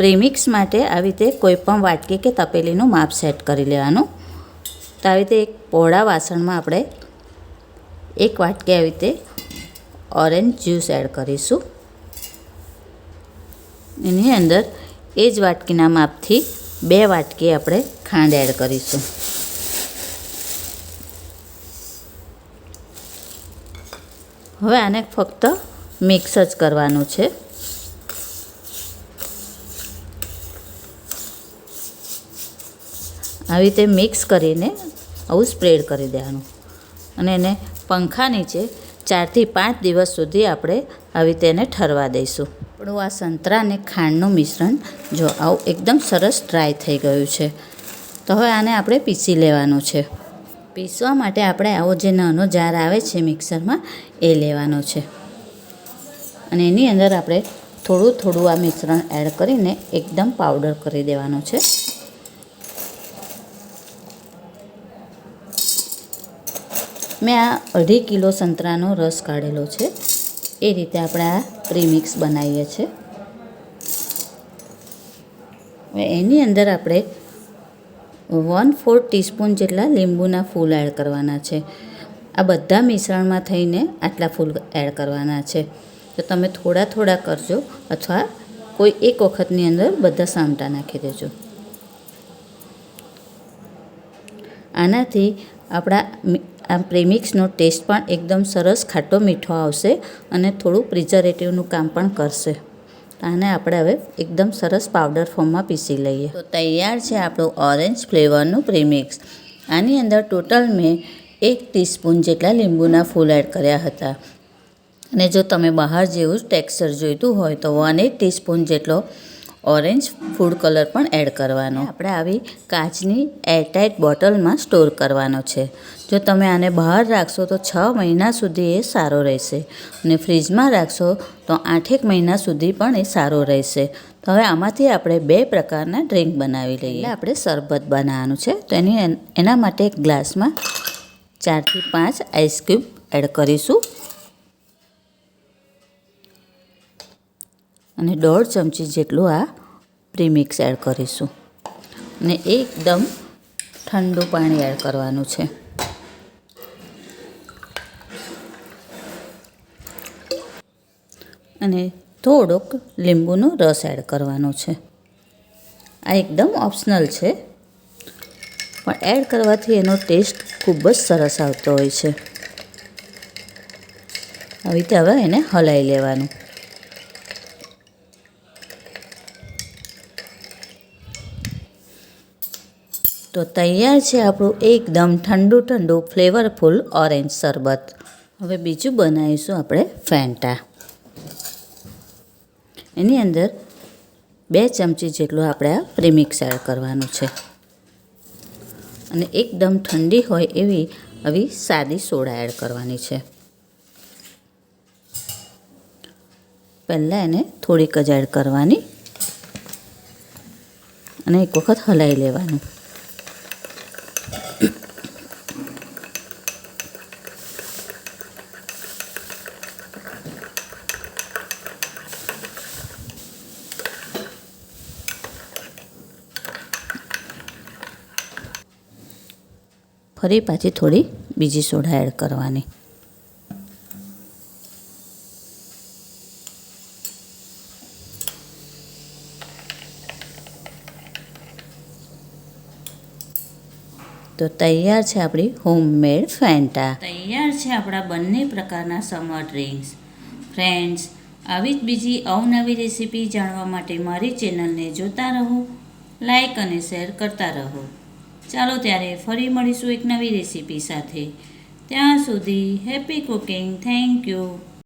Premix માટે આવી રીતે કોઈપણ વાટકી કે તપેલીનું માપ સેટ કરી લેવાનું. તો આવી રીતે એક પહોળા વાસણમાં આપણે એક વાટકી આવી રીતે ઓરેન્જ જ્યુસ એડ કરીશું. એની અંદર એ જ વાટકીના માપથી બે વાટકી આપણે ખાંડ એડ કરીશું. હવે આને ફક્ત મિક્સ જ કરવાનું છે. આવી રીતે મિક્સ કરીને આવું સ્પ્રેડ કરી દેવાનું. અને એને પંખા નીચે ચારથી પાંચ દિવસ સુધી આપણે આવી રીતે એને ઠરવા દઈશું. આપણું આ સંતરા અને ખાંડનું મિશ્રણ જો આવું એકદમ સરસ ડ્રાય થઈ ગયું છે, તો હવે આને આપણે પીસી લેવાનું છે. પીસવા માટે આપણે આવો જે નાનો જાર આવે છે મિક્સરમાં એ લેવાનો છે. અને એની અંદર આપણે થોડું થોડું આ મિશ્રણ એડ કરીને એકદમ પાવડર કરી દેવાનો છે. મેં આ અઢી કિલો સંતરાનો રસ કાઢેલો છે. એ રીતે આપણે આ પ્રીમિક્સ બનાવીએ છીએ. એની અંદર આપણે વન ફોર ટીસ્પૂન જેટલા લીંબુના ફૂલ એડ કરવાના છે. આ બધા મિશ્રણમાં થઈને આટલા ફૂલ એડ કરવાના છે. તો તમે થોડા થોડા કરજો અથવા કોઈ એક વખતની અંદર બધા સામટા નાખી દેજો. આનાથી આપણા આ પ્રેમિક્સનો ટેસ્ટ પણ એકદમ સરસ ખાટો મીઠો આવશે અને થોડું પ્રિઝર્વેટિવનું કામ પણ કરશે. આને આપણે હવે એકદમ સરસ પાવડર ફોર્મમાં પીસી લઈએ. તો તૈયાર છે આપણું ઓરેન્જ ફ્લેવરનું પ્રેમિક્સ. આની અંદર ટોટલ મેં એક ટીસ્પૂન જેટલા લીંબુના ફૂલ એડ કર્યા હતા. અને જો તમે બહાર જેવું જ ટેક્સચર જોઈતું હોય તો વન એટ ટીસ્પૂન જેટલો ઓરેન્જ ફૂડ કલર પણ એડ કરવાનો. આપણે આવી કાચની એરટાઇટ બોટલમાં સ્ટોર કરવાનો છે. જો તમે આને બહાર રાખશો તો છ મહિના સુધી એ સારો રહેશે. અને ફ્રીજમાં રાખશો તો આઠેક મહિના સુધી પણ એ સારો રહેશે. તો હવે આમાંથી આપણે બે પ્રકારના ડ્રિંક બનાવી લઈએ. આપણે શરબત બનાવવાનું છે. તો એની એના માટે એક ગ્લાસમાં ચારથી પાંચ આઈસ એડ કરીશું. અને દોઢ ચમચી જેટલું આ પ્રીમિક્સ એડ કરીશું. અને એકદમ ઠંડુ પાણી એડ કરવાનું છે. અને થોડોક લીંબુનો રસ એડ કરવાનો છે. આ એકદમ ઓપ્શનલ છે. પણ એડ કરવાથી એનો ટેસ્ટ ખૂબ જ સરસ આવતો હોય છે. આવી રીતે હવે એને હલાવી લેવાનું. તો તૈયાર છે આપણું એકદમ ઠંડુ ઠંડુ ફ્લેવરફુલ ઓરેન્જ શરબત. હવે બીજું બનાવીશું આપણે ફેન્ટા એની અંદર બે ચમચી જેટલું આપણે આ પ્રીમિક્સ એડ કરવાનું છે. અને એકદમ ઠંડી હોય એવી આવી સાદી સોડા એડ કરવાની છે. પહેલાં એને થોડીક જ એડ કરવાની. અને એક વખત હલાવી લેવાનું. ફરી પાછી થોડી બીજી સોડા એડ કરવાની. તો તૈયાર છે આપણી હોમમેડ ફેન્ટા તૈયાર છે આપણા બંને પ્રકારના સમર ડ્રિંક્સ ફ્રેન્ડ્સ આવી જ બીજી અવનવી રેસીપી જાણવા માટે મારી ચેનલને જોતા રહો લાઈક અને શેર કરતા રહો. ચાલો ત્યારે ફરી મળીશું એક નવી રેસીપી સાથે. ત્યાં સુધી હેપી કુકિંગ. Thank you.